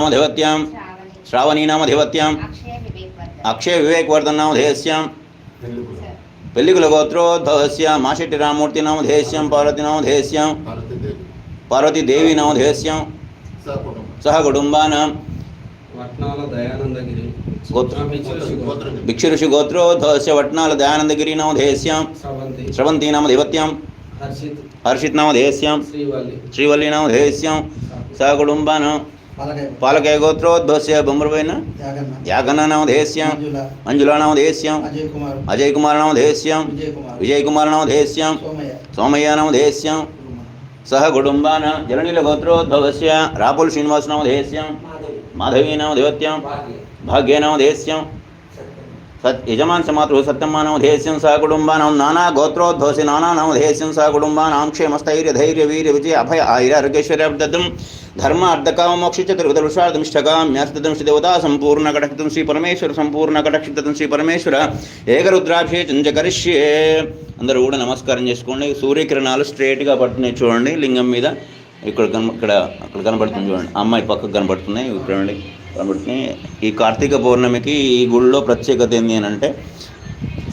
नामधिपत्यां श्रावणी नामधिपत्यां अक्षय विवेक वर्धन नाम विवेकवर्धन नामधेयस्यां पिल्लिकुलगोत्रोद्भवस्यां माशेटि राममूर्ति नामधेयस्यां पार्वती नामधेयस्यां पार्वती देवी नामधेयस्यां सह कुटुम्बानां भिक्षुषि गोत्रोद्भवस्य वट्नाल श्रवंती नाम स्रवन्ती हर्षित नाम नामधेयस्यां श्रीवल्ली नाम नामधेयस्यां सह कुटुम्बानां పాలకాయ గోత్రో. దోశ బొమ్మరపైన యాగన్నామధేశ్యం మంజులానామధేశ్యం అజయ్ కుమారనామధేశ్యం విజయ్ కుమారనామధేశ్యం సోమయ్యానామధేశ్యం సహ కుటుంబాన జలనీల గోత్రోద్భవస్య. రాపుల్ శ్రీనివాసనామధేశ్యం మాధవీనామధేత్యం భాగ్యనామధేశ్యం సత్ యజమాన్ సమాతృ సత్యమ్మ నామధేయస్యం సహ కుటుంబానం నానా గోత్రోద్ధోసి నానా నామధేయస్యం సహ కుటుంబానాం క్షేమస్థైర్య ధైర్య వీర్య విజయ అభయ ఆయుర ఆరోగ్యేశ్వర్యాబ్దం ధర్మ అర్ధకామ మోక్ష చతుర్విధరుషార్థమిష్టకామ్యాస్తదం శ్రీ దేవతా సంపూర్ణ కటక్షితం శ్రీ పరమేశ్వర సంపూర్ణ కటక్షితం శ్రీ పరమేశ్వర ఏకరుద్రాభిషేచం చంచకరిష్యే అందరూ కూడా నమస్కారం చేసుకోండి. సూర్యకిరణాలు స్ట్రేట్గా పడుతున్నాయి చూడండి లింగం మీద. ఇక్కడ కన ఇక్కడ అక్కడ కనబడుతుంది చూడండి. అమ్మాయి పక్కకు కనబడుతున్నాయి. చూడండి. కాబట్టి ఈ కార్తీక పౌర్ణమికి ఈ గుళ్ళో ప్రత్యేకత ఏంటి అని అంటే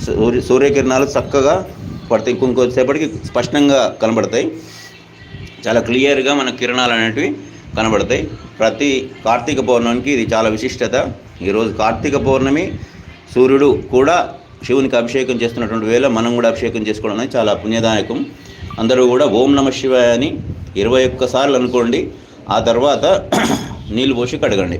సూర్య సూర్యకిరణాలు చక్కగా పడతాయి. ఇంకొంచెంసేపటికి స్పష్టంగా కనబడతాయి. చాలా క్లియర్గా మన కిరణాలు అనేటివి కనబడతాయి. ప్రతి కార్తీక పౌర్ణమికి ఇది చాలా విశిష్టత. ఈరోజు కార్తీక పౌర్ణమి సూర్యుడు కూడా శివునికి అభిషేకం చేస్తున్నటువంటి వేళ మనం కూడా అభిషేకం చేసుకోవడం అనేది చాలా పుణ్యదాయకం. అందరూ కూడా ఓం నమ శివాయ అని ఇరవై ఒక్కసార్లు అనుకోండి. ఆ తర్వాత నీళ్ళు పోసి కడగండి.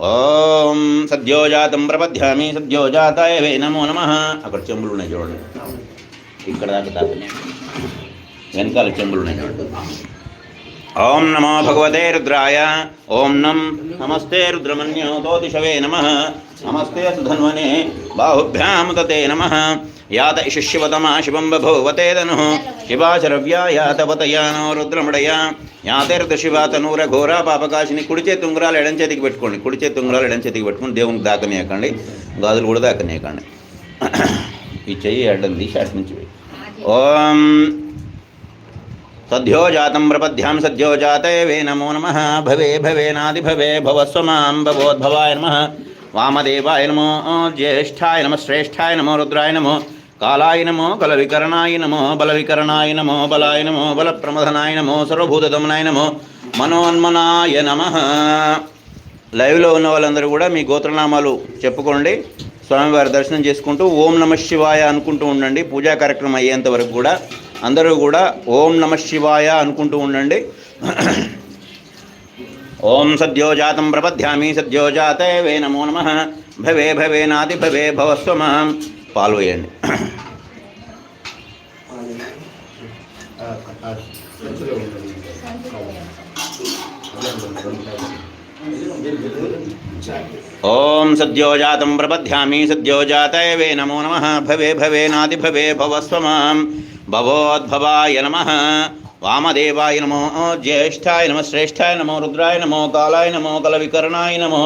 ఓం సద్యోజాతం ప్రపద్యామి సద్యోజాతాయ వే నమో నమ అక్కడ చెంబులు ఉన్నాయి చూడండి ఇక్కడ దాకా తాకున్నాయి వెనకాల చెంబులు ఉన్నాయి చూడండి ఓం నమో భగవతే రుద్రాయ ఓం నం నమస్తే రుద్రమన్యోతో దిశవే నమ నమస్తే సుధన్వనే బాహుభ్యాం తతే నమ యాత శిష్యవతమా శివం బభూవతే తను శివాచరవ్యా యాతవతయానో రుద్రమడయ యాతేర్త శివ తనూర ఘోర పాపకాశిని కుడి చేతి ఉంగరాలు ఎడం చేతికి పెట్టుకోండి. కుడి చేతి ఉంగరాలు ఎడం చేతికి పెట్టుకుని దేవునికి దాకనీయకండి. గాజులు కూడా దాకనీయకండి. ఈ చెయ్యి అడ్డం తీసి అటు నుంచి వెయ్యి. ఓం సద్యోజాతం ప్రపద్యాం సద్యోజాతే వే నమో నమ. భవే భవేనాది భవే భవస్వ మాం భవోద్భవాయ నమ. వామదేవాయ నమో జ్యేష్ఠాయ నమ. శ్రేష్ఠాయ నమో రుద్రాయ నమో కాలాయ నమో కలవికరణాయ నమో బలవికరణాయ నమో బలాయ నమో బలప్రమథనాయ నమో సర్వభూతదమనాయ నమో మనోన్మనాయ నమ లైవ్లో ఉన్న వాళ్ళందరూ కూడా మీ గోత్రనామాలు చెప్పుకోండి. స్వామివారి దర్శనం చేసుకుంటూ ఓం నమ శివాయ అనుకుంటూ ఉండండి. పూజా కార్యక్రమం అయ్యేంత వరకు కూడా అందరూ కూడా ఓం నమ శివాయ అనుకుంటూ ఉండండి. ఓం సద్యోజాతం ప్రపద్యామి సద్యోజాతే వే నమో నమ. భవే భవేనాది భవే భవస్వమాం మాం ओम सद्योजात प्रबध्यामी सद्योजात वे नमो नम। भवे भवे नादि भवे भवस्व भवोद्भवाय नम। वामदेवाय नमो ज्येष्ठाय नम श्रेष्ठाय नमो रुद्राय नमो कालाय नमो कलविकरणाय नमो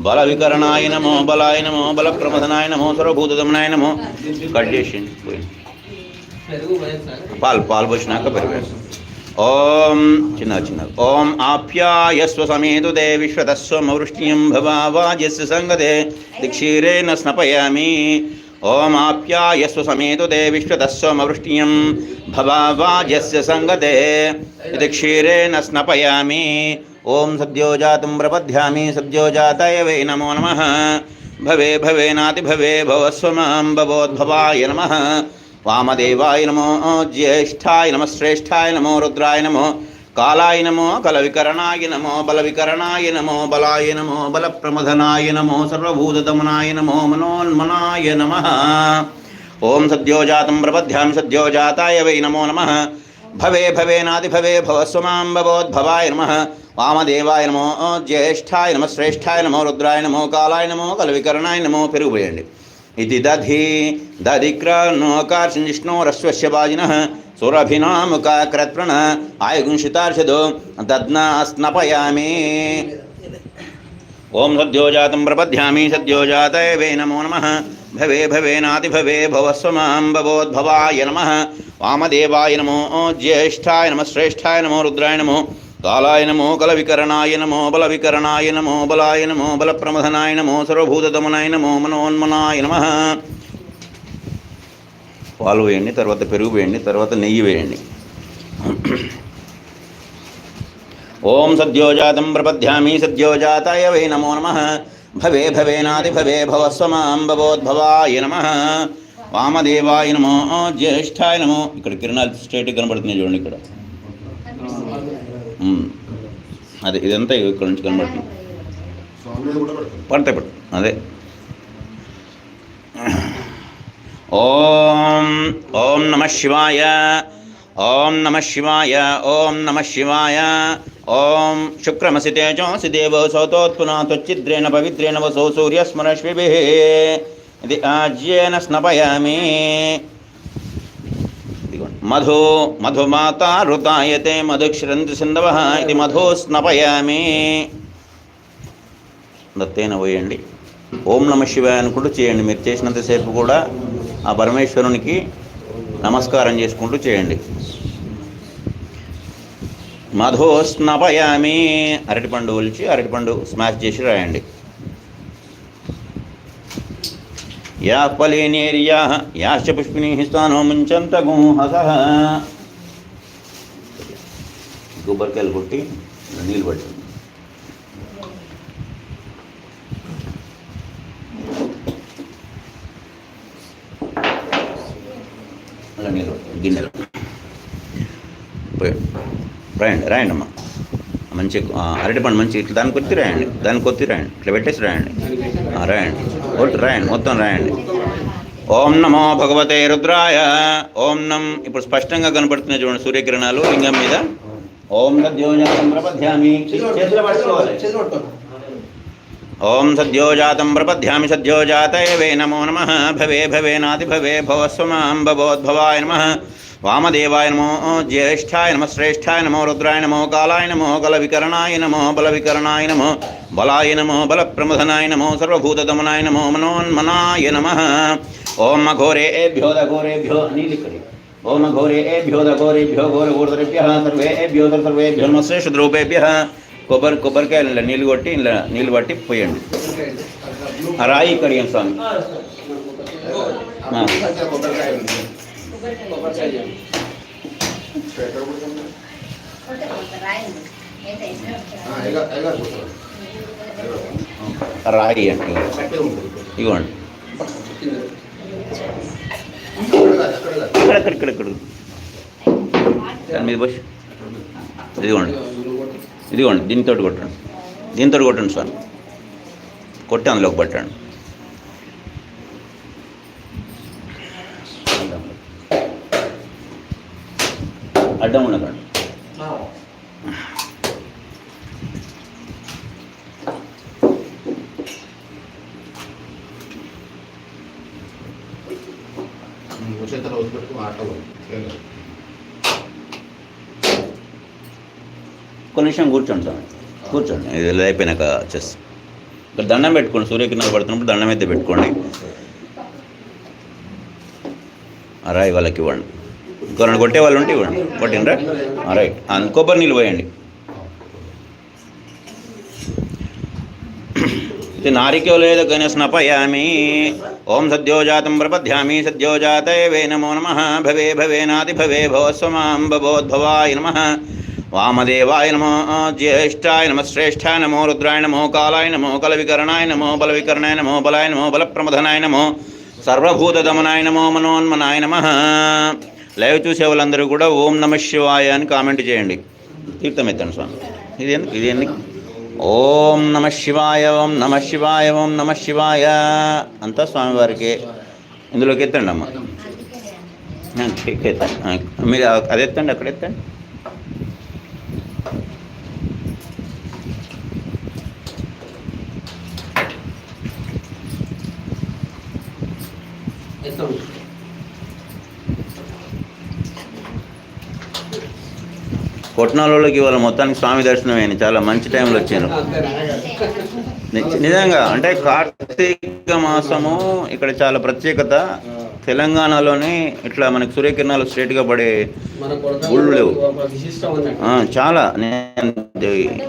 बलविकरणाय नमो बलाय नमो बलप्रमदनाय नमो सर्वभूतदमनाय नमो। पाल पाल बचना का परिवेश ॐ चिन्ह चिन्ह ॐ आप्यायस्व समेतु दे विश्वतस्व मौरुष्ण्यं भवावाजस्य सङ्गते दिक्षीरेण स्नपयामि ॐ आप्यायस्व समेतु दे विश्वतस्व मौरुष्ण्यं भवावाजस्य सङ्गते इति क्षीरेण स्नपयामि ॐ सद्योजातं प्रपद्यामि सद्योजातय वै नमो नमः। भवे भवे नाति भवे भवस्व माँ भवोद्भवाय नमः। వామదేవాయ నమో జ్యేష్ఠాయ నమ శ్రేష్ఠాయ నమో రుద్రాయ నమో కాలాయ నమో కలవికరణాయ నమో బలవికరణాయ నమో బలాయ నమో బల బలప్రమథనాయ నమో సర్వభూతదమనాయ నమో మనోన్మనాయ నమ. ఓం సద్యోజాతం ప్రపద్యాం సద్యోజాతాయ వై నమో నమ. భవే భవేనాది భవే భవస్వ మాం భవోద్భవాయ నమ. వామదేవాయ నమో జ్యేష్ఠాయ నమ శ్రేష్ఠాయ నమో రుద్రాయ నమో కాలాయ నమో కలవికరణాయ నమో పెరుగుపోయండి इति दधि दधिक्रनोकार्षिष्णोरश्वस्य वाजिनः सुरभिनामुकाक्रत्प्रण आयुगुंशितार्षदो दध्ना स्नपयामि। ॐ सद्योजातं प्रपद्यामि, सद्योजातये वै नमो नमः। भवे भवेनातिभवे भवस्व माँ भवोद्भवाय नमः। वामदेवाय नमो, ज्येष्ठाय नमः, श्रेष्ठाय नमो, रुद्राय नमो। కాలాయ నమో కల వికరణాయ నమో బల వికరణాయ నమో బలాయ నమో బల ప్రమథనాయ నమో సర్వభూతదమనాయ నమో మనోన్మనాయ నమ. పాలు వేయండి తర్వాత పెరుగు వేయండి తర్వాత నెయ్యి వేయండి. ఓం సద్యోజాతం ప్రపద్యామి సద్యోజాతాయ వై నమో నమ. భవే భవేనాది భవే భవస్వమాంబోద్భవాయ నమ. వామదేవాయ నమో జ్యేష్ఠాయ నమో. ఇక్కడ కిరణాలు స్ట్రేట్గా కనబడుతున్నాయి చూడండి ఇక్కడ. అదే ఇదంతా ఇక్కడ నుంచి కనబడుతుంది. పడతాయి పడు అదే. ఓం ఓం నమ శివాయ. ఓం నమ శివాయ ఓం నమ శివాయ. ఓం శుక్రమసి తేజోసి దేవో సౌతోత్పునాత్వచ్చిద్రేణ పవిత్రేణ వసో సూర్యస్మరశ్విభిः. ఇది ఆజ్యేన స్నపయామి. మధు మధుమాత ఋతాయతే మధుక్షరంతి సింధవ ఇది మధు స్నపయామి. దత్తైన పోయండి. ఓం నమ శివాయ అనుకుంటూ చేయండి. మీరు చేసినంతసేపు కూడా ఆ పరమేశ్వరునికి నమస్కారం చేసుకుంటూ చేయండి. మధో స్నపయామి. అరటిపండు ఒలిచి అరటిపండు స్మాష్ చేసి రాయండి. యా ఫలేనేర్యా యాశ్చ పుష్పిణీ స్థానో ముంచంత గుంహస. కొబ్బరికాయలు కొట్టి నీళ్ళు పట్టింది అలా నీళ్ళు గిన్నెలు. రాయండి రాయండి అమ్మా మంచి అరటిపండు మంచి ఇట్లా దాన్ని కొత్తి రాయండి దాన్ని కొత్తి రాయండి ఇట్లా పెట్టేసి రాయండి. రాయండి. ఒకటి రాయండి మొత్తం రాయండి. ఓం నమో భగవతే రుద్రాయ. ఓం నం ఇప్పుడు స్పష్టంగా కనపడుతున్నాయి చూడండి సూర్యకిరణాలు లింగం మీద. ఓం సద్యోజాతం ప్రపద్యామి. ఓం సద్యోజాతం ప్రపధ్యామి సద్యోజాతయ వే నమో నమ. భవే భవేనాది భవే భవస్వ మాం భవోద్భవాయ నమ. వామదేవాయ నమో జ్యేష్ఠాయ నమ శ్రేష్ఠాయ నమో రుద్రాయ నమో కాలాయ నమో కల వికరణాయ నమో బల వికరణాయ నమో బలాయ నమో బల ప్రమథనాయ నమో సర్వభూతదమనాయ నమో మనోన్మనాయ నమ ఓం అఘోరేభ్యో దఘోరేభ్యో నీలిక్కడి ఓం అఘోరేభ్యో దఘోరేభ్యో ఘోరఘోరతరేభ్య సర్వేభ్యో సర్వేభ్యో నమస్తే శుద్రూపేభ్య కొబ్బరి కొబ్బరికాయలు ఇలా నీళ్ళు కొట్టి ఇలా నీళ్ళు పట్టి పోయండి రాయి కడియం స్వామి రాయి అంటే ఇవ్వండి ఇక్కడ ఇక్కడ ఇక్కడ దాని మీద పోసి ఇదిగోండి. ఇదిగోండి. దీనితోటి కొట్టండి. దీంతో కొట్టండి సార్. కొట్టి అందులోకి పట్టండి. అడ్డం ఉండకండి. చేతిలో. ఒక నిమిషం కూర్చోండి స్వామి. కూర్చోండి. ఇది అయిపోయినాక వచ్చేసి ఇక్కడ దండం పెట్టుకోండి. సూర్యకిరణాలు పడుతున్నప్పుడు దండం అయితే పెట్టుకోండి. రాయి వాళ్ళకి ఇవ్వండి. ఇంకొకరిని కొట్టే వాళ్ళు ఉంటే ఇవ్వండి. కొట్టినరా రైట్ కొబ్బరి నీళ్ళు పోయండి. ఇది నారికేలేద గణస్నపయామి ఓం సద్యోజాతం ప్రపధ్యామి సద్యోజాతయవే నమో నమ. భవే భవే భవేనాది భవే భవస్వమాం భవోద్భవాయ నమ. వామదేవాయ నమో జ్యేష్ఠాయ నమ. శ్రేష్ఠాయ నమో రుద్రాయ నమో కాలాయ నమో కలవికరణాయ నమో బలవికరణాయ నమో బలాయ నమో బలప్రమథనాయ నమో సర్వభూతదమనాయ నమో మనోన్మనాయ నమ. లైవ్ చూసే వాళ్ళందరూ కూడా ఓం నమ శివాయ అని కామెంట్ చేయండి. తీర్థం ఎత్తండి స్వామి. ఇది ఎందుకు? ఇది ఎందుకు? ఓం నమ శివాయ ఓం నమ శివాయ ఓం నమ శివాయ. అంతా స్వామివారికి. ఇందులోకి ఎత్తండి అమ్మ. మీరు అది ఎత్తండి అక్కడ ఎత్తండి. ఇస్తాం కొట్నాలకి ఇవాళ మొత్తానికి స్వామి దర్శనం అయింది. చాలా మంచి టైంలో వచ్చాను నిజంగా అంటే కార్తీక మాసము ఇక్కడ చాలా ప్రత్యేకత. తెలంగాణలోని ఇట్లా మనకి సూర్యకిరణాలు స్ట్రేట్గా పడే గుళ్ళు లేవు. చాలా. నేను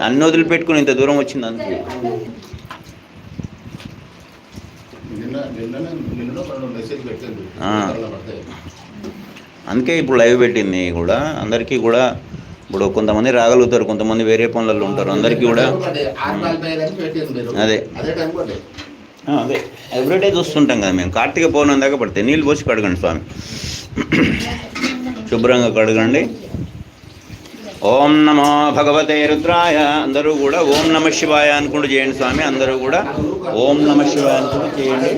అన్ని వదిలిపెట్టుకుని ఇంత దూరం వచ్చింది అందుకే. అందుకే ఇప్పుడు లైవ్ పెట్టింది కూడా. అందరికీ కూడా ఇప్పుడు కొంతమంది రాగలుగుతారు కొంతమంది వేరే పనులలో ఉంటారు. అందరికీ కూడా అదే. అదే. అదే ఎవ్రీడే చూస్తుంటాం కదా మేము. కార్తీక పౌర్ణమి దాకా పడితే నీళ్ళు పోసి కడగండి స్వామి. శుభ్రంగా కడగండి. ఓం నమో భగవతే రుద్రాయ. అందరూ కూడా ఓం నమ శివాయ అనుకుంటూ చేయండి స్వామి. అందరూ కూడా ఓం నమ శివాయ అనుకుంటూ చేయండి.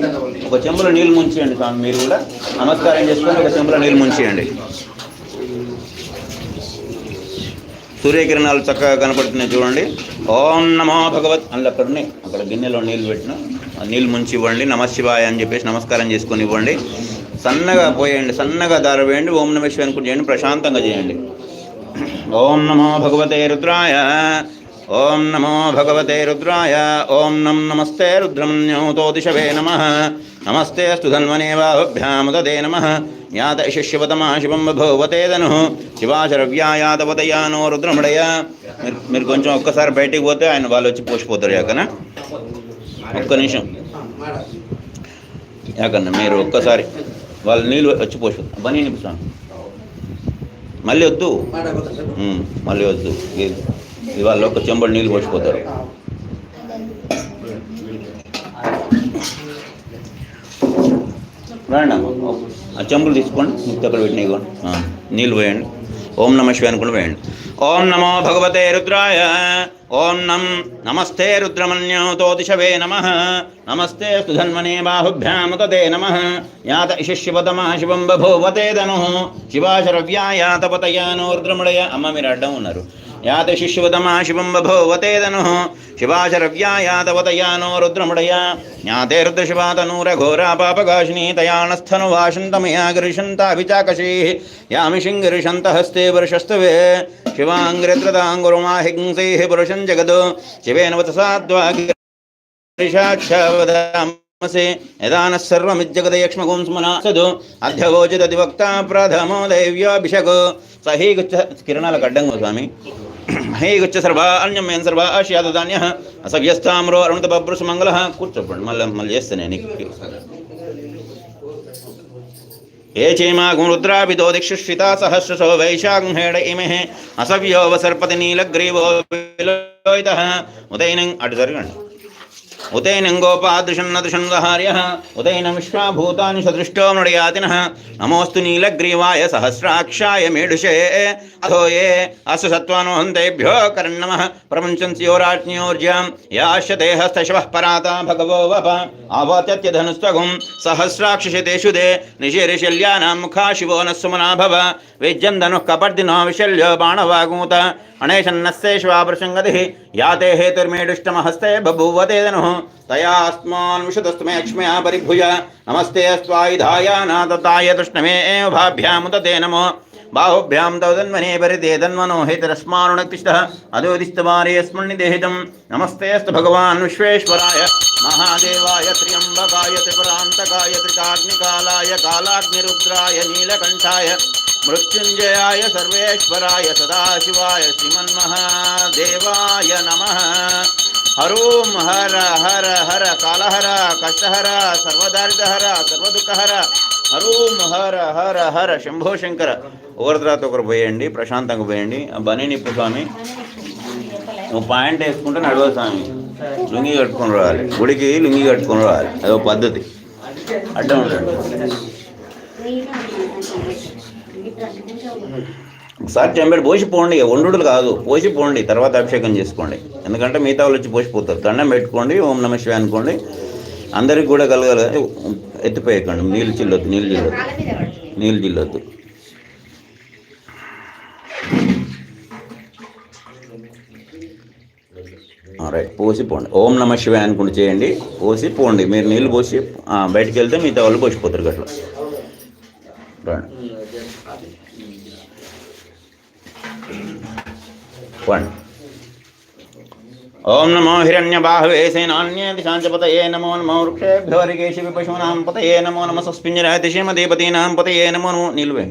ఒక చెంబులో నీళ్ళు ముంచేయండి స్వామి. మీరు కూడా నమస్కారం చేసుకొని ఒక చెంబులో నీళ్ళు ముంచేయండి. సూర్యకిరణాలు చక్కగా కనపడుతున్నాయి చూడండి. ఓం నమో భగవత్ అందులో అక్కడనే అక్కడ గిన్నెలో నీళ్ళు పెట్టిన ఆ నీళ్ళు ముంచి ఇవ్వండి. నమశివాయ అని చెప్పేసి నమస్కారం చేసుకొని ఇవ్వండి. సన్నగా పోయండి సన్నగా దారవేయండి ఓం నమ శివాయ చేయండి ప్రశాంతంగా చేయండి. ఓం నమో భగవతే రుద్రాయ. ఓం నమో భగవతే రుద్రాయ. ఓం నం నమస్తే రుద్రమన్యోతో దిశవే నమ. నమస్తే అస్తు ధన్వనే బాహుభ్యాముదే నమ. యాత శిష్యవతమా శివం బభూవతేదను శివాశరవ్యాయాతవతయానో రుద్రముడయ. మీరు మీరు కొంచెం ఒక్కసారి బయటికి పోతే ఆయన వాళ్ళు వచ్చి పోసిపోతారు యాకనా? ఒక్క నిమిషం. యాకన్నా మీరు ఒక్కసారి వాళ్ళు నీళ్ళు వచ్చి పోసిపోతారు. బనీ నిపుస్తాను మళ్ళీ వద్దు? మళ్ళీ వద్దు. ఇవాళ ఒక చెంబడి నీళ్ళు పోసిపోతారు. రండి ఆ చెంబులు తీసుకోండి. ముక్తి అక్కడ పెట్టినాయి ఇవ్వండి. నీళ్ళు పోయండి. ఓం నమ శివాయ అనుకుంటూ వేయండి ఓం నమో భగవతే రుద్రాయ. ఓం నం నమస్తే రుద్రమన్యోతో దిశవే నమ. నమస్తే సుధన్మనే బాహుభ్యాముతే నమ. యాత శిష్యవతమా శివం బభూవతే ధను. శివాశరవ్యాయాతపతయానో రుద్రముడయ. అమ్మ మీరు అడ్డం ఉన్నారు. యాత శిష్యవతమా శివం బభూవతే ధను. శివాశరవ్యాయాతవతయానో రుద్రముడయ. జ్ఞాతే రుద్రశివాతనూరఘోరా పాపగాశినీ తయాణస్థను వాషంతమయా గిరిశంతాభిచాకశీ యామి శింగిరిశంత హస్తే వర్షస్తవే శివాంగ్రత్రదాంగురుమాహింసైః పురుషం జగదో. శివేన వతసాద్వాగిరిషాక్షవదామసే యదానः సర్వమిజ్జగదయక్ష్మగుం స్మనాసదు అధ్యవోచిదధివక్త ప్రథమో దైవ్యాభిషక్. స హీ గుచ్చ కిరణాలకు అడ్డంగా స్వామి హే గచ్చ సర్వ అన్యం మేన్ సర్వ ఆశ్యాదాన్య అసవ్యస్తామ్రో అరుణత బభ్రుసు మంగళ కూర్చోపండి మళ్ళీ మళ్ళీ చేస్తాను నేను ఏ చేమాగుం రుద్రాభిదో దిక్షుశ్రితా సహస్రశో వైశాగుంహేడ ఇమే అసవ్యోవ సర్పతి నీలగ్రీవో విలోయిత ఉదయనం అటు జరగండి उतैनङ्गोपादृशन्नदृशन्वहार्यः उतैनमिश्वा भूतानि सदृष्टो मृडयातिनः। नमोऽस्तु नीलग्रीवाय सहस्राक्षाय मेडुषे अथो ये अस्य सत्त्वानो हन्तेभ्यो करन्नमः प्रपञ्चन्स्योराज्ञोर्जां याश्च देहस्तशवः पराता भगवो वप। आवत्यत्यधनुस्तगुं सहस्राक्षिषितेषु दे। निशिरिशल्यानां मुखा शिवो न सुमना भव विज्यन्दनुः कपर्दिनो विशल्यो बाणवागूत। अणेशन्नस्य शिवापृशङ्गतिः याते बभूवते बभूवतेदनुः तया अस्मान्विषतस्तु मे क्ष्मया परिभूय। नमस्ते अस्त्वायुधाय नादताय तुष्णमे एव भाभ्यामुदते नमो। బాహుభ్యాం తౌదన్వనే పరితే తన్మనో హేతరస్మానునక్తిష్ట అదోదిస్తమారేస్మన్నిదేహితం నమస్తేస్తు భగవాన్ విశ్వేశ్వరాయ మహాదేవాయ త్ర్యంబకాయ త్రిపురాంతకాయ త్రికాగ్నికాలాయ కాలాగ్నిరుద్రాయ నీలకంఠాయ మృత్యుంజయాయ సర్వేశ్వరాయ సదాశివాయ శ్రీమన్మహాదేవాయ నమ. హరోం హర హర హర కాలహర కష్టహర సర్వదారితహర సర్వదుఃఖహర హరోం హర హర హర శంభో శంకర. ఒకరి తర్వాత ఒకరు పోయండి ప్రశాంతంగా పోయండి. ఆ బనీ నిప్పు స్వామి నువ్వు పాయింట్ వేసుకుంటే నడవ స్వామి. లుంగి కట్టుకొని రావాలి. గుడికి లుంగి కట్టుకొని రావాలి. అదో పద్ధతి. అడ్డం ఉంటుంది ఒకసారి చెంబెడు పోసి పోండి వండుడులు కాదు పోసి పోండి తర్వాత అభిషేకం చేసుకోండి. ఎందుకంటే మిగతా వాళ్ళు వచ్చి పోసిపోతారు. దండం పెట్టుకోండి ఓం నమ శివాయ అనుకోండి. అందరికి కూడా కలగాలి. ఎత్తిపోయకండి. నీళ్ళు చిల్లొద్దు నీళ్ళు చిల్లొద్దు. నీళ్ళు చిల్లొద్దు. రైట్ పోసి పోండి. ఓం నమ శివాయ అనుకుంటూ చేయండి. పోసి పోండి. మీరు నీళ్ళు పోసి బయటికి వెళ్తే మిగతా వాళ్ళు పోసిపోతారు గట్ల. రండి పోండి ఓం నమో హిరణ్యబాహవే సేనాన్యేతి శాంచపతయే నమో నమో వృక్షేభ్యో హరికేశి పశూనాం పతయే నమో నమ సస్పింజరాయ శ్రీమదేపతీనాం పతయే నమో నమో నిలువే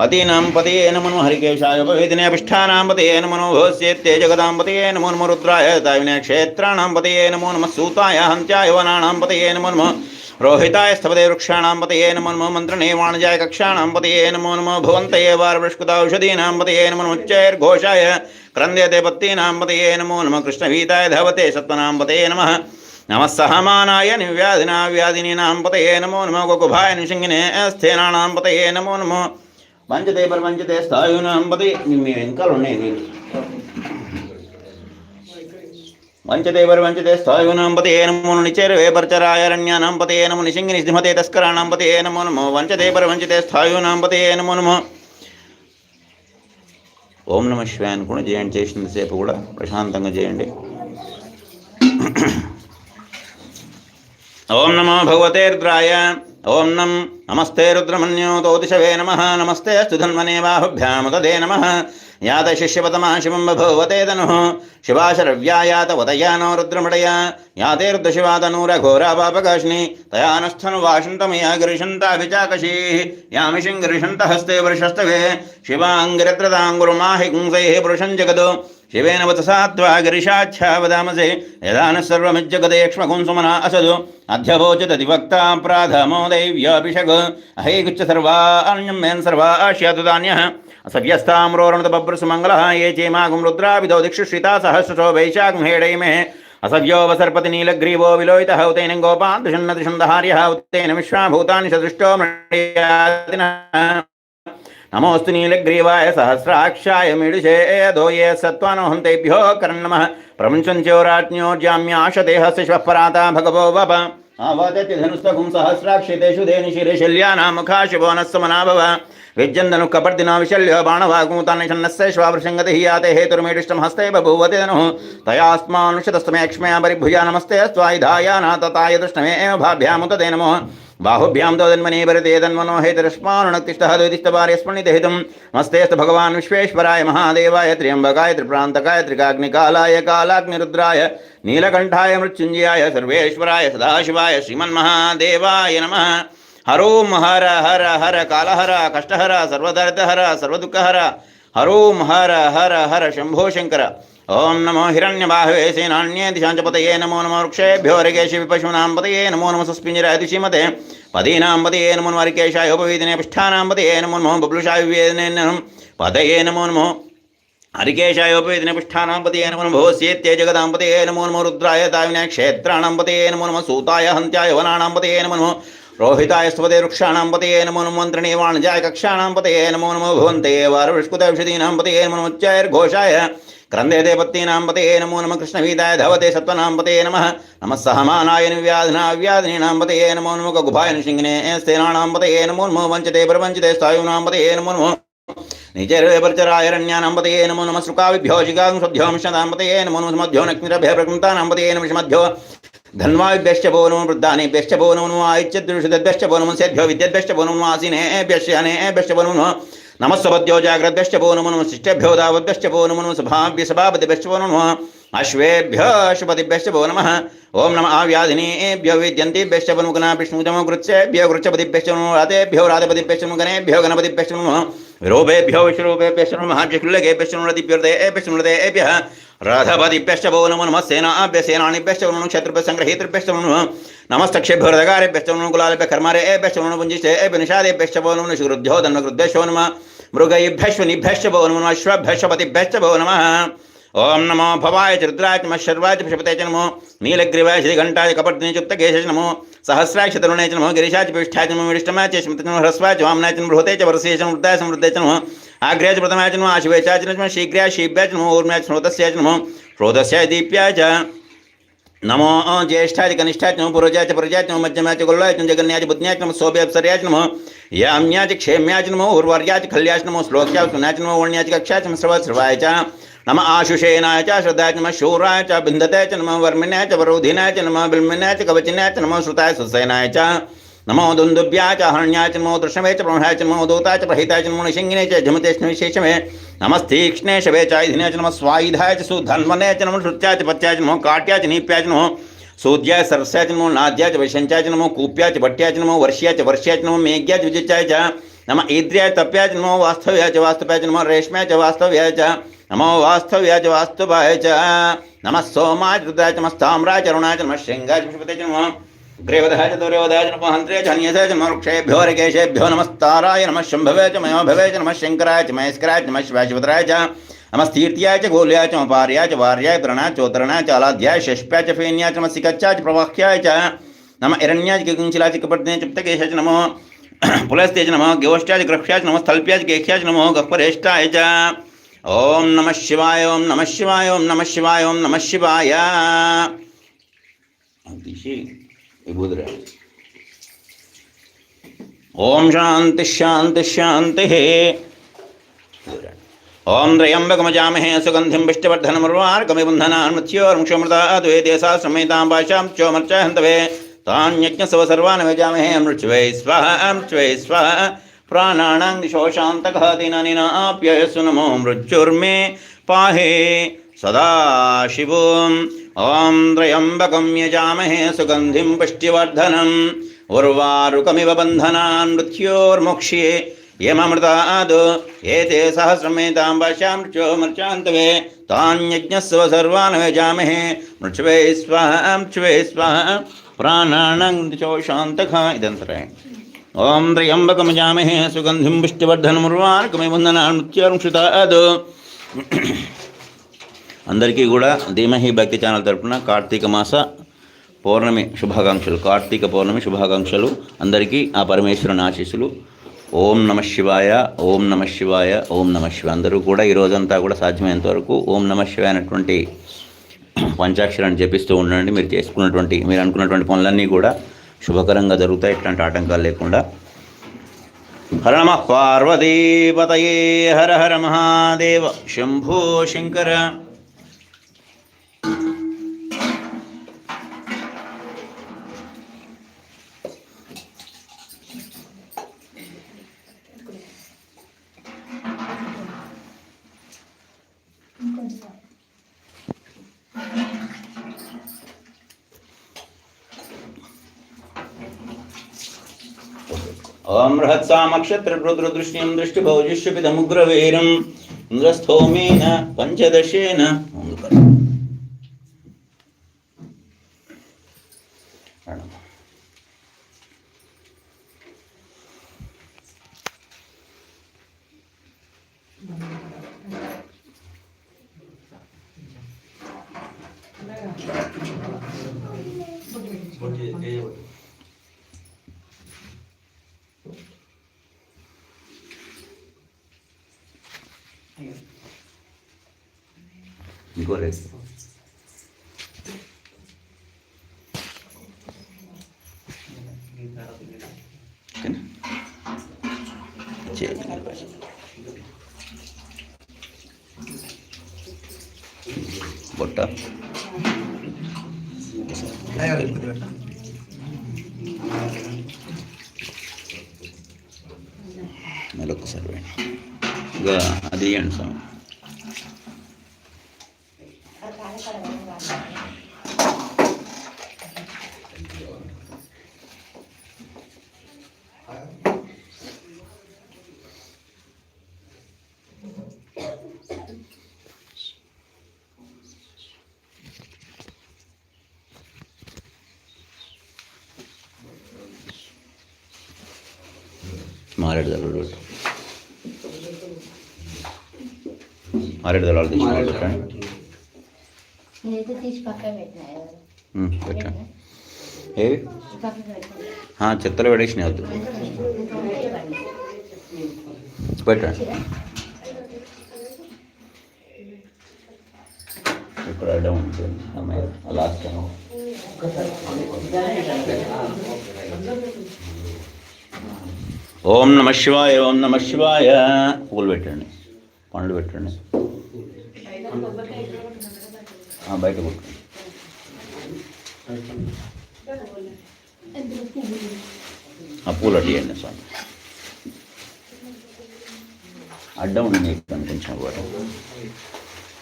పతీనాం పతయే నమో నమో హరికేశాయ ఉపవేదినే అభిష్టానాం పతయే నమో నమో భోస్యేత్తే జగదాం పతయే నమో నమో రుద్రాయ దావినే క్షేత్రాణాం పతయే నమో నమ సూతాయ హంత్యాయ వనానాం పతయే నమో నమో రోహితాయ స్థపదే వృక్షాణాం పతయే నమో నమో మంత్రణే వాణిజాయ కక్షాణాం పతయే నమో నమో భవంతయే వారవృష్కృతౌషధీనాం పతయే నమో నమో ఉచ్చైర్ఘోషాయ క్రంద్యతే పత్తీనాం పతయే నమో నమ కృష్ణవీతాయ ధవతే సత్వనాం పతయే నమః నమ సహమానాయ నివ్యాధినా వ్యాధినీనాం పతయే నమో నమో గోకుభాయ నిషంగినే స్థేనానాం పతయే నమో నమో పంచతే ప్రపంచతే స్థాయునాం పతయే మీ వెనకాల ఉన్నాయి నీళ్ళు వంచతే వంచతే స్థాయునాం పతయే నమో నిచేరవే పర్చరాయరణ్యానాం పతయే నమో నిశింగి నిధిమతే తస్కరాణాం పతయే నమో నమో వంచతే వంచతే స్థాయునాం పతయే నమో నమో. ఓం నమ శివాయని కూడా చేయండి చేసినంతసేపు కూడా ప్రశాంతంగా చేయండి. ఓం నమో భగవతే రుద్రాయ ఓం నం నమస్తే రుద్రమన్యోతో దిశవే నమ నమస్తే అస్తు బాహుభ్యాముదే నమ. यात शिष्यपतमा शिवं बभूवते तनुः। शिवाशरव्यायात वदयानो रुद्रमडया। यातेर्दशिवातनूरघोरापापकाश्नि तया नस्थनुवाषन्तमया गृशन्ताभिचाकशीः यामिषिं गृशन्तहस्ते वृषस्तवे। शिवाङ्गिरत्रताङ्गुरुमाहि पुंसैः पुरुषं जगदो। शिवेन वतसा त्वा गिरिशाख्या वदामसे। यदा नः सर्वमिज्जगदेक्ष्मकुंसुमना असदु। अध्यभोचत दिवक्ता प्राधमो दैव्याभिषग। अहैगुच्छ सर्वा अन्यं मेन् सर्वा आश्यातु असव्यस्ताम्रोरणतबभ्रसुमङ्गलः ये चेमागुं रुद्राभिधौ दिक्षुश्रिता सहस्रशो वैशाखंहेडैमहे असव्योपसर्पतिनीलग्रीवो विलोयितः उतेन गोपान्तषण्णतिषन्दहार्यः उतेन विश्वाभूतानि सदृष्टो मृणयातिनः नीलग्रीवाय सहस्राक्षाय मिडुषे एदो ये सत्त्वानोहन्तेभ्यो कर्णमः। प्रपञ्चञ्चोराज्ञो जाम्याशदेहस्य श्वः पराता भगवो वप आवादति धनुस्तकुं सहस्राक्षितेषु देनिशिरे शल्यानामुखा शुभो नः समना వప ఆవాదతి ధనుస్తకం సహస్రాక్షితేషు దేని శిరేశల్యానాముఖా శివో నస్సమనాభవ విద్యందను కపర్దిన విశల్య బాణవాగుతాన్ని ఛన్నస్య శ్వావృషంగతి యాతే హేతుర్మేడిష్టం హస్తే బభూవతి ధను తయాస్మానుషతస్తమేక్ష్మయా పరిభుజా నమస్తే స్వాయుధాయ నాతాయ దృష్టమే భాభ్యాముత తే నమో బాహుభ్యాం తోదన్మనే భరతే తన్మనో హేతరస్మానునక్తిష్టహదిష్టవార్యస్మణితహితం నమస్తేస్తు భగవాన్ విశ్వేశ్వరాయ మహాదేవాయ త్ర్యంబకాయ త్రిప్రాంతకాయ త్రికాగ్నికాలాయ కాలాగ్నిరుద్రాయ నీలకంఠాయ మృత్యుంజయాయ సర్వేశ్వరాయ సదాశివాయ హరోం హర హర హర కాలహర కష్టహర సర్వదరితహర సర్వదుఃఖహర హరోం హర హర హర శంభో శంకర ఓం నమో హిరణ్యబాహవే సేనాన్యే దిశాంచపతయే నమో నమ వృక్షేభ్యో హరికేశి విపశూనాం పతయే నమో నమ సుస్పింజరాయ దిశీమతే పదీనాం పతయే నమో హరికేశాయ ఉపవేదినే పిష్టానాం పతయే నమో నమో బబ్లుషాయ వివేదనే పతయే నమో నమో హరికేశాయోపేదిన పుష్ఠానాంపతే నమో నమో సేత్య జగదాంపతే నమో నమో రుద్రాయ దావిన క్షేత్రాణాంపతే నమో నమో సూతాయ హంత్యాయ వనానాంపతే నమో నమో రోహితాయ స్తపతే వృక్షాణాంపతే నమో నమో మంత్రణే వాణిజాయ కక్షాణాంపతే నమో నమో భవంతే వారవిష్కుతౌషధీనాంపతే నమో ఉచ్చాయర్ఘోషాయ క్రందే దేవత్తీనాంపతే నమో నమ కృష్ణవీతాయ ధవతే సత్వనాంపతే నమ నమ సహమానాయ నివ్యాధినా వ్యాధినీనాంపతే నమో నమో గగుభాయ నిషింగినే స్థేనానాంపతే నమో నమో వంచతే ప్రపంచతే స్థాయునాంపతే నమో నమో నిజర్వేపర్చరాయరణ్యానంపతయే నమో నమ శృకావిభ్యో శిగాం శుద్ధ్యోంశదాంపతయే నమో నమ మధ్యో నక్నిరభ్య ప్రకృతానాంపతయే నమ మధ్యో ధన్వాభ్యశ్చ భో నమో వృద్ధానేభ్యశ్చ భో నమో నమో ఆయిత్యదృషదభ్యశ్చ భో నమో సేభ్యో విద్యభ్యశ్చ భో నమో ఆసీనేభ్యశ్చ అనేభ్యశ్చ భో నమస్వద్యో జాగ్రద్భ్యశ్చ భో నమో దావద్భ్యశ్చ భో సభాభ్య సభాపతిభ్యశ్చ భో अश्वेभ्यो शुभतिभ्यश्च भो नमः। ओं नम आव्याधिनीभ्यो विद्यन्तेभ्यश्च वनुगना विष्णुतमो गृत्सेभ्यो गृच्छपतिभ्यश्च नमो रातेभ्यो राजपतिभ्यश्च नमो गणेभ्यो गणपतिभ्यश्च नमः रोभेभ्यो विश्वरूपेभ्यश्च नमः विष्णुलेभेभ्यश्च नमो रतिभ्योर्देभ्यश्च नमो भो नमो नमः, सेनाभ्य सेनानिभ्यश्च नमो क्षत्रभ्य सङ्ग्रहीतृभ्यश्च नमो नमः नमस्तक्षेभ्यो हृदयकारेभ्यश्च नमो गुलालेभ्य कर्मारेभ्यश्च नमो पुञ्जिष्टेभ्य निषादेभ्यश्च भो नमो निषुरुद्धो धन्वगृद्धश्च नमः। मृगयेभ्यश्वनिभ्यश्च भो नमो अश्वभ्यश्वपतिभ्यश्च भो नमः। ओम नमो भवाय चरुद्राज शर्वाच पशुपते नमो नीलग्रीवाय श्रीघंटाय कपटनिचुप्तकेशच नमो सहस्राक्ष तरुणे च नमो गिरीशाच पिष्ठाच नमो विष्टमाच ह्रस्वाच वामनाय च च वरसेच वृद्धाय समृद्धे च नमो आग्र्याच प्रथमाय च नमो आशिवेचाच नमो शीघ्र्या शीभ्या च नमो ऊर्म्याच श्रोतस्याच नमो श्रोतस्याय दीप्याय च नमो ज्येष्ठाच कनिष्ठाच जगन्याच बुद्ध्याच नमो शोभे नमो याम्याच क्षेम्याच नमो खल्याच नमो श्लोक्याच सुनाच नमो वर्ण्याच सर्वाय नम आशुषेनाय च श्रद्धाय च, नमः शूराय च बिन्दते च, नमः वर्मिणाय च, वरोधिनाय च, नमः बिल्मिनाय च, कवचिनाय च, नमः श्रुताय सुसेनाय च। नमो दुन्दुभ्याय च हरण्याय च, नमो दृशमे च प्रमणाय च, नमो दूताय च, प्रहिताय च, नमो निशिङ्गिने च झमतेष्णविशेषमे नमस्तीक्ष्णे शवे चायुधिने च, नमः स्वायुधाय च, सुधन्वने च, नमो श्रुत्याय च, पत्याय च, नमो काट्याय च, नीप्याय च, नमो सूद्याय सरस्याय च, नमो नाद्याय च वैशञ्चाय च, नमो कूप्याय च भट्ट्याय च, नमो वर्ष्याय च वर्ष्याय च, नमो मेघ्याय च विजित्याय च। नम ईद्र्याय, तप्याय च, नमो वास्तव्याय च वास्तव्याय च, नमो रेश्म्याय च, वास्तव्याय च। नमो वास्तव्याय च वास्तवाय च नमः सोमाय रुद्राय च नमस्ताम्राय च अरुणाय च नमः शृङ्गाय पुष्पते च नमः ग्रेवधाय च दुर्योधाय च नमः हन्त्रे च हन्यसाय च वृक्षेभ्यो ऋकेशेभ्यो नमस्ताराय नमः शम्भवे च मयोभवे च नमः शङ्कराय च महेश्वराय च नमः शिवाशिवतराय च नमस्तीर्त्याय च गोल्याय च अपार्याय च वार्याय प्रणाय चोतरणाय च अलाध्याय शष्प्याय च फेन्याय च नमस्सिकच्चाय च प्रवाह्याय च नम हिरण्याय किकुञ्चिलाय च कपर्दने च प्तकेशाय च नमो पुलस्ते च नमः गोष्ठ्याय च ग्रक्ष्याय च नमः स्थल्प्याय च गेख्याय च नमो गह्वरेष्ठाय च ओम नम शिवाय, ओम नम शिवाय, ओम नम शिवाय, ओम नम शिवाय। विभूद्र ओम शांति शांति शांति ओम त्रयंबकमजामहे सुगंधिं विष्टवर्धनमर्वार्कमिबन्धनान्मृत्योर्मुक्षमृताद्वैदेशा संहितां पाशां चोमर्चा हन्तवे तान्यज्ञसव सर्वान् विजामहे मृच्छ्वै स्वाहा मृच्छ्वै स्वाह। प्राणानां दिशो शान्तकः दिननिनाप्ययसु नमो मृत्युर्मे पाहे सदा शिवोम्। ॐ त्र्यम्बकं यजामहे सुगन्धिं पुष्टिवर्धनम् उर्वारुकमिव बन्धनान् मृत्योर्मुक्ष्ये। यममृताद् एते सहस्रमेतां भाषां मृत्यो मृत्यान्तवे। तान्यज्ञस्व सर्वान् वेजामहे मृत्युवे स्वाहा मृत्युवे स्वाहा। प्राणानां दिशो शान्तः इदन्तरे ఓం త్రయంబకమజామహే సుగంధిం పుష్టివర్ధనముర్వార్కమిబంధనా నృత్యారుషితాద్ అందరికీ కూడా ధీమహి భక్తి ఛానల్ తరఫున కార్తీక మాస పౌర్ణమి శుభాకాంక్షలు. కార్తీక పౌర్ణమి శుభాకాంక్షలు. అందరికీ ఆ పరమేశ్వరుని ఆశీస్సులు. ఓం నమ శివాయ ఓం నమ శివాయ ఓం నమ శివాయ. అందరూ కూడా ఈ రోజంతా కూడా సాధ్యమైనంత వరకు ఓం నమ శివాయ అనేటువంటి పంచాక్షరాన్ని జపిస్తూ ఉండండి. మీరు చేసుకున్నటువంటి మీరు అనుకున్నటువంటి పనులన్నీ కూడా శుభకరంగా జరుగుతాయి ఇట్లాంటి ఆటంకాలు లేకుండా. హర నమ పార్వతీపతయే హర హర మహాదేవ శంభో శంకర. ఓం బృహత్సామక్షత్రరుద్రదృశ్యం దృష్టిభౌజిష్యపిదముగ్రవీరం ఇంద్రస్థోమేన పంచదశేన ಬೊಟ್ಟ ನಾಲ್ಕು ಸರ್ವೆ ಈಗ ಹದಿನೆಂಟು నేనైతే తీసి పక్కన పెట్టినా ఎవరు? ఉమ్, పెట్టండి ఏవి? చెత్తలో పడేసినాయి వద్దు. పెట్టండి ఇక్కడ అడ్డం ఉంటుంది అమ్మాయి లాస్ట్ టైం ఓం నమ శివాయ ఓం నమ శివాయ. పూలు పెట్టండి. పండ్లు పెట్టండి. బయట కొట్టు. ఆ పూలు అడియండి స్వామి. అడ్డం ఉంది ఇక్కడ కొంచెం కూడా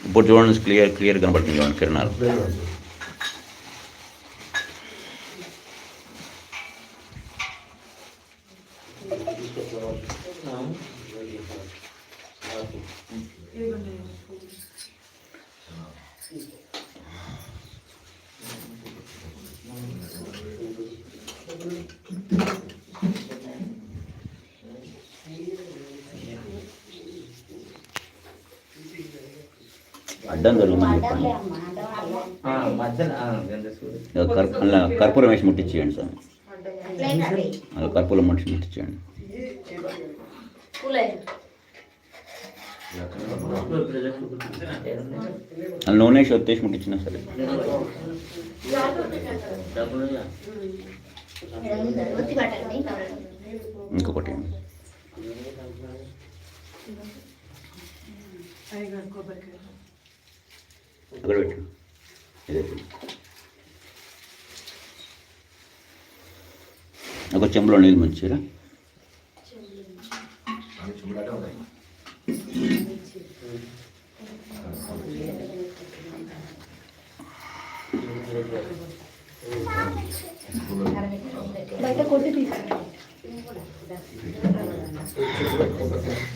ఇప్పుడు చూడండి క్లియర్ క్లియర్ కనబడుతుంది చూడండి కిరణాలు. అడ్డం జరుగుతుంది చెప్పండి అలా. కర్పూరం వేసి ముట్టించేయండి స్వామి అలా కర్పూరం ముట్టి ముట్టించేయండి అలా నూనె వేసి ఒత్తేసి ముట్టించినా సరే. ఇంకొకటి అక్కడ పెట్టు ఇదే ఒక చెంబులో నీళ్ళు తీసుకుంటాం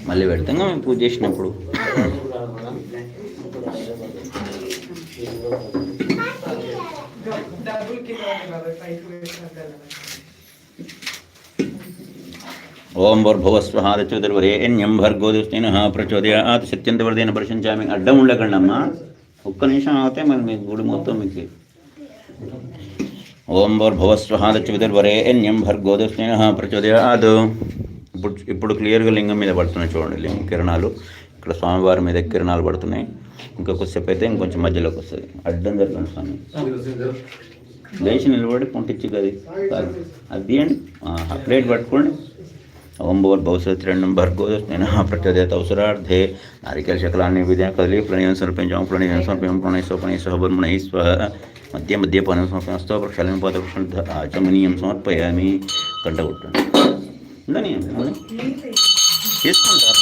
మళ్ళీ పెడతాం కదా మేము పూజ చేసినప్పుడు. డబుల్ కిలో ఓం భర్భువస్వ వేసినారు కదా ఓం ప్రచోదయాత్ సత్యంతవర్ధేన ప్రశంచామి అడ్డం ఉండకండి అమ్మా ఒక్క నిమిషం అవుతే మరి మీకు గుడి మొత్తం మీకు ఓం భూర్భువస్వహారచ్యుతిర్వరేణ్యం భర్గోదుస్తేన ప్రచోదయాత్. ఇప్పుడు ఇప్పుడు క్లియర్గా లింగం మీద పడుతున్నాయి చూడండి లింగ కిరణాలు. ఇక్కడ స్వామివారి మీద కిరణాలు పడుతున్నాయి. ఇంకా కొద్దిసేపు అయితే ఇంకొంచెం మధ్యలోకి వస్తుంది. అడ్డం జరగండి స్వామి. లేచి నిలబడి పొంటిచ్చి కదా అది అండి ఆ, ప్లేట్ పట్టుకోండి. ఓం భోర్ భౌసత్రణం భర్గో నేను ప్రచోదయత అవసరార్థే నారికేల శకలాన్ని విద్యా కదలి ప్రణయం సమర్పించాం ప్రణయం సమర్పయం ప్రణయ సోపనయ సహబర్మణై స్వ మధ్య మధ్య పనం సమర్పణస్తో ప్రక్షాళన పాద ప్రక్షుద్ధ ఆచమనీయం సమర్పయామి గంట కొట్టండి ఉందని తీసుకుంటారు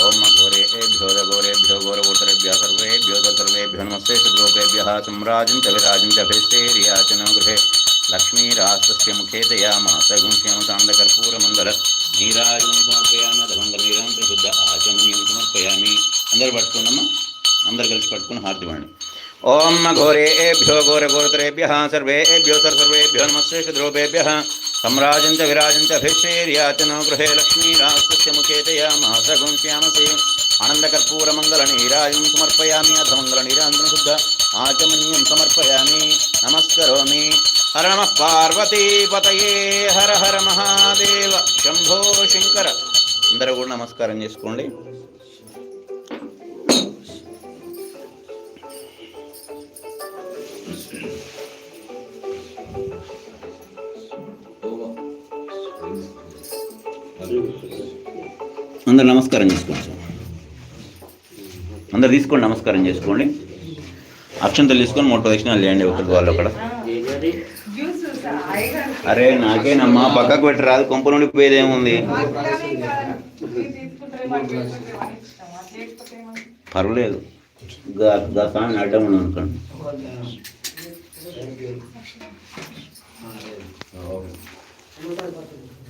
ఓం ఘోరేభ్యో ఘోరేభ్యో ఘోరగోటరేభ్య సర్వేభ్యో సర్వేభ్యో నమస్తే శుద్రోపేభ్య సమ్రాజం చ విరాజం చ భేస్తేర్యాచన గృహే లక్ష్మీరాస్తస్య ముఖే దయామాస గుంశ్యామ సాందకర్పూరమంగళ నీరాజనం సమర్పయామి అధమంగళ నీరాంతర శుద్ధ ఆచమనీయం సమర్పయామి అందరు పట్టుకున్నామా అందరు కలిసి పట్టుకుని హారతి ఇవ్వండి ఓం ఘోరేభ్యో ఘోరగోత్రేభ్య సర్వేభ్యో సర్వేభ్యో నమస్తే శుద్రోపేభ్య సమ్రాజం చ విరాజం చ భేషేర్యాచన గృహే లక్ష్మీరాస్తస్య ముఖే దయామాస గుంశ్యామసి ఆనందకర్పూరమంగళ నీరాజం సమర్పయామి అధమంగళ నీరాంతరం శుద్ధ ఆచమనీయం సమర్పయామి నమస్కరోమి హర నమ పార్వతీపతయే హర హర మహాదేవ శంభో శంకర అందరూ కూడా నమస్కారం చేసుకోండి. అందరు నమస్కారం చేసుకోండి. సార్ అందరు తీసుకోండి నమస్కారం చేసుకోండి. అక్షంతలు తీసుకొని మొట్ట దక్షిణాలు చేయండి ఒకటి వాళ్ళు అక్కడ. అరే నాకేనమ్మా పక్కకు పెట్టి రాదు కొంప నుండి పోయేదేముంది పర్వాలేదు. గా అడ్డం ఉండదు అనుకోండి. Thank you.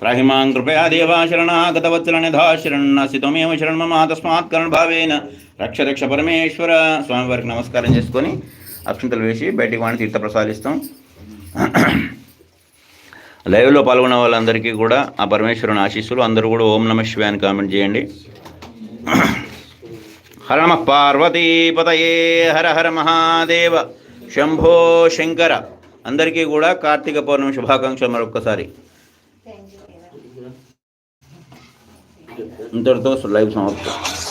ప్రాహిమాం కృపయా దేవా శరణాగతవత్సల నిధా శరణాసి త్వమేవ శరణ్ తస్మాత్ కరణ భావేన రక్ష రక్ష పరమేశ్వర స్వామివారికి నమస్కారం చేసుకొని అక్షంతలు వేసి బయటికి వాణి తీర్థ ప్రసాదిస్తాం లైవ్లో పాల్గొన్న వాళ్ళందరికీ కూడా ఆ పరమేశ్వరుని ఆశీస్సులు. అందరూ కూడా ఓం నమ శివాయ కామెంట్ చేయండి. హర నమ పార్వతీపతయే హర హర మహాదేవ శంభో శంకర. అందరికీ కూడా కార్తీక పౌర్ణమి శుభాకాంక్షలు మరొక్కసారి. नंतर तो लाईव्ह समाप्त